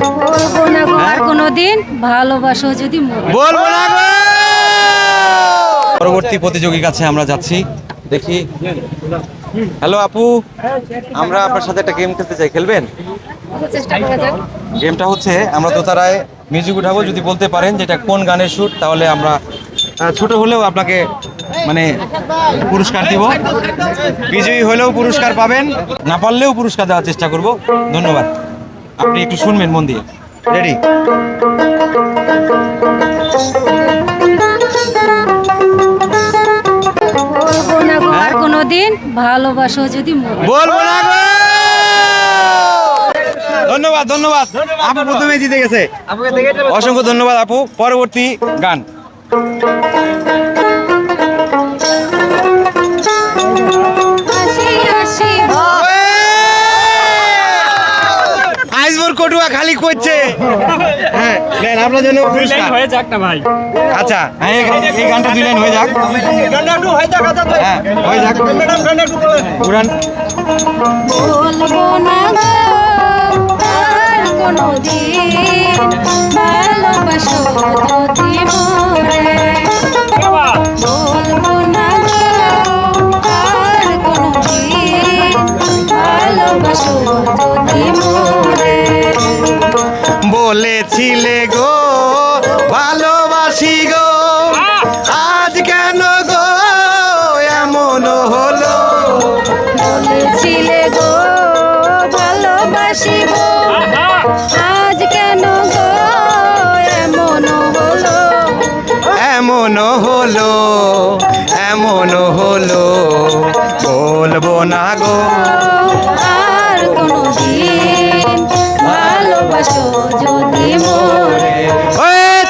বলব না গো আর কোনোদিন ভালোবাসো যদি বলব না গো! পরবর্তী প্রতিযোগীর কাছে আমরা যাচ্ছি। দেখি। হ্যালো আপু আমরা আপনার সাথে একটা গেম খেলতে চাই খেলবেন? চেষ্টা করা যাক গেমটা হচ্ছে আমরা দোতারায় মিউজিক উঠাবো যদি বলতে পারেন যেটা কোন গানের শুট তাহলে আমরা ছোট হলেও আপনাকে মানে পুরস্কার দিব। বিজয়ী হলেও পুরস্কার পাবেন না পারলেও পুরস্কার দেওয়ার চেষ্টা করব। ধন্যবাদ। আপনি একটু শুনবেন মন দিয়ে। রেডি বলব না গো আর কোনোদিন ভালোবাসো যদি বলব না ধন্যবাদ ধন্যবাদ। আপু প্রথমে জিতে গেছে। অসংখ্য ধন্যবাদ আপু। পরবর্তী গান। আইসবোর খালি করছে। হ্যাঁ নেন আপনার জন্য পুরস্কার। হয়ে যাক না ভাই। আচ্ছা হ্যাঁ, এই গানটা দুই লাইন হয়ে যাক। হ্যাঁ হয়ে যাক। উড়ান। বলব না আর কোনোদিন ভালোবাসো যদি এমন হলো এমন হলো বলব না গো। আর কোনোদিন ভালোবাসো যদি মরে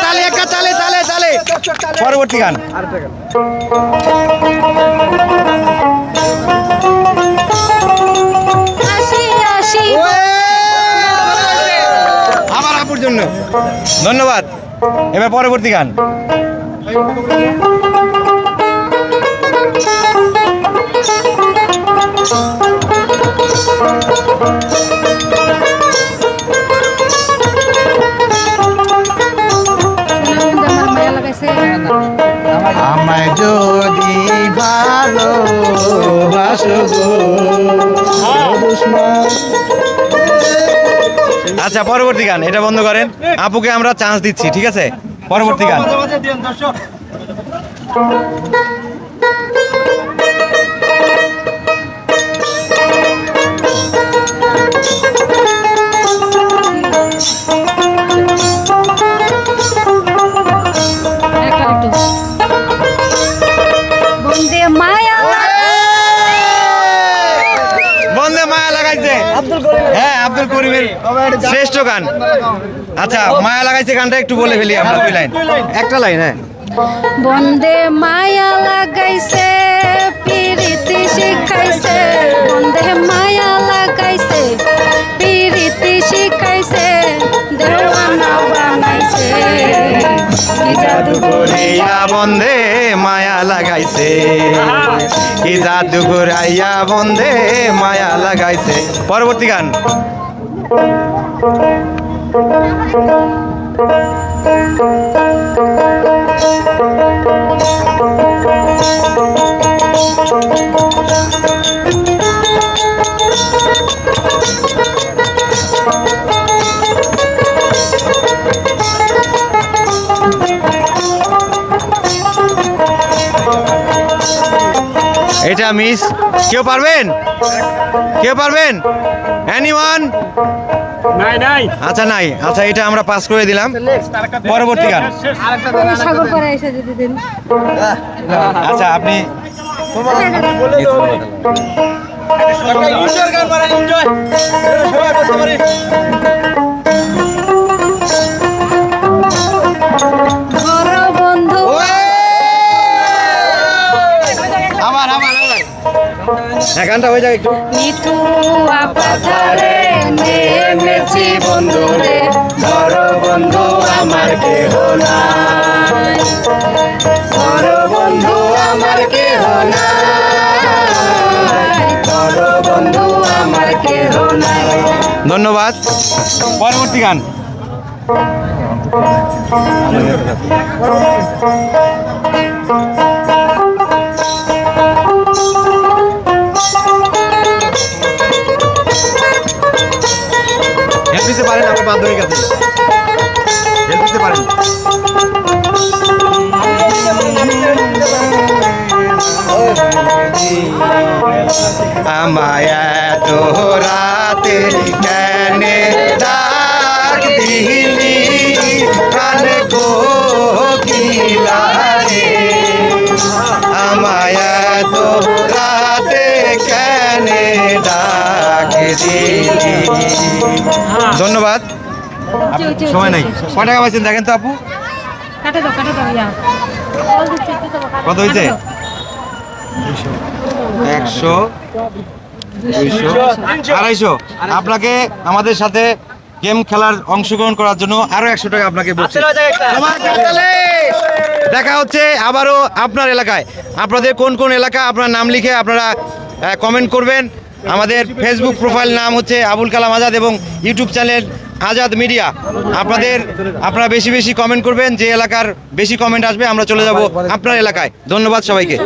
তালে একা তালে তালে তালে। পরবর্তী গান। আপুর জন্য। ধন্যবাদ। এবার পরবর্তী গান। আমায় যদি ভালো আচ্ছা পরবর্তী গান, এটা বন্ধ করেন। আপুকে আমরা চান্স দিচ্ছি, ঠিক আছে? পরবর্তী গান। মায়া লাগাইছে হ্যাঁ আব্দুল করিমের শ্রেষ্ঠ গান। আচ্ছা মায়া লাগাইছে গানটা একটু বলে ফেলি আমরা দুই লাইন। একটা লাইন হ্যাঁ। বন্দে মায়া লাগাইছে পিরিতি শিখাইছে। বন্দে মায়া লাগাইছে পিরিতি শিখাইছে দেওয়ানা বানাইছে। কি জাদু করিয়া বন্দে মায়া লাগাইছে। কি জাদু ঘুরাইয়া বন্ধে মায়া লাগাইছে। পরবর্তী গান। মিস কেউ পারবেন? কেউ পারবেন? এনিওয়ান নাই নাই। আচ্ছা নাই। আচ্ছা এটা আমরা পাস করে দিলাম। পরবর্তী গান। সাগর পরে এসে যদি দিন আচ্ছা আপনি ঘর হ্যাঁ গানটা হয়ে যাক একটু। মিঠু আপাধারে নেমেছি বন্ধু বন্ধু আমার কেহ নাই। ঘর বন্ধু আমার কেহ নাই। ঘর বন্ধু আমার কেহ নাই। ধন্যবাদ। পরবর্তী গান। বান্ধবীর কাছে হেল্প দিতে পারেন। আমায় এত রাতে কেন ডাক দিলি? প্রাণ কোকিলা রে। আমায় এত রাতে কেন ডাক দিলি? ধন্যবাদ। সময় নাই। কয় টাকা পাইছেন? দেখেন তো আপু। কাটে দাও কাটে দাও ইয়া। কত হয়েছে? একশো দুইশো আড়াইশো। আপনাকে আমাদের সাথে গেম খেলার অংশগ্রহণ করার জন্য আরও একশো টাকা আপনাকে বলছি। দেখা হচ্ছে আবারও আপনার এলাকায়। আপনাদের কোন কোন এলাকা আপনার নাম লিখে আপনারা কমেন্ট করবেন। আমাদের ফেসবুক প্রোফাইল নাম হচ্ছে আবুল কালাম আজাদ এবং ইউটিউব চ্যানেল আজাদ মিডিয়া, আপনাদের, আপনারা বেশি বেশি কমেন্ট করবেন, যে এলাকার বেশি কমেন্ট আসবে, আমরা চলে যাব আপনার এলাকায়। ধন্যবাদ সবাইকে।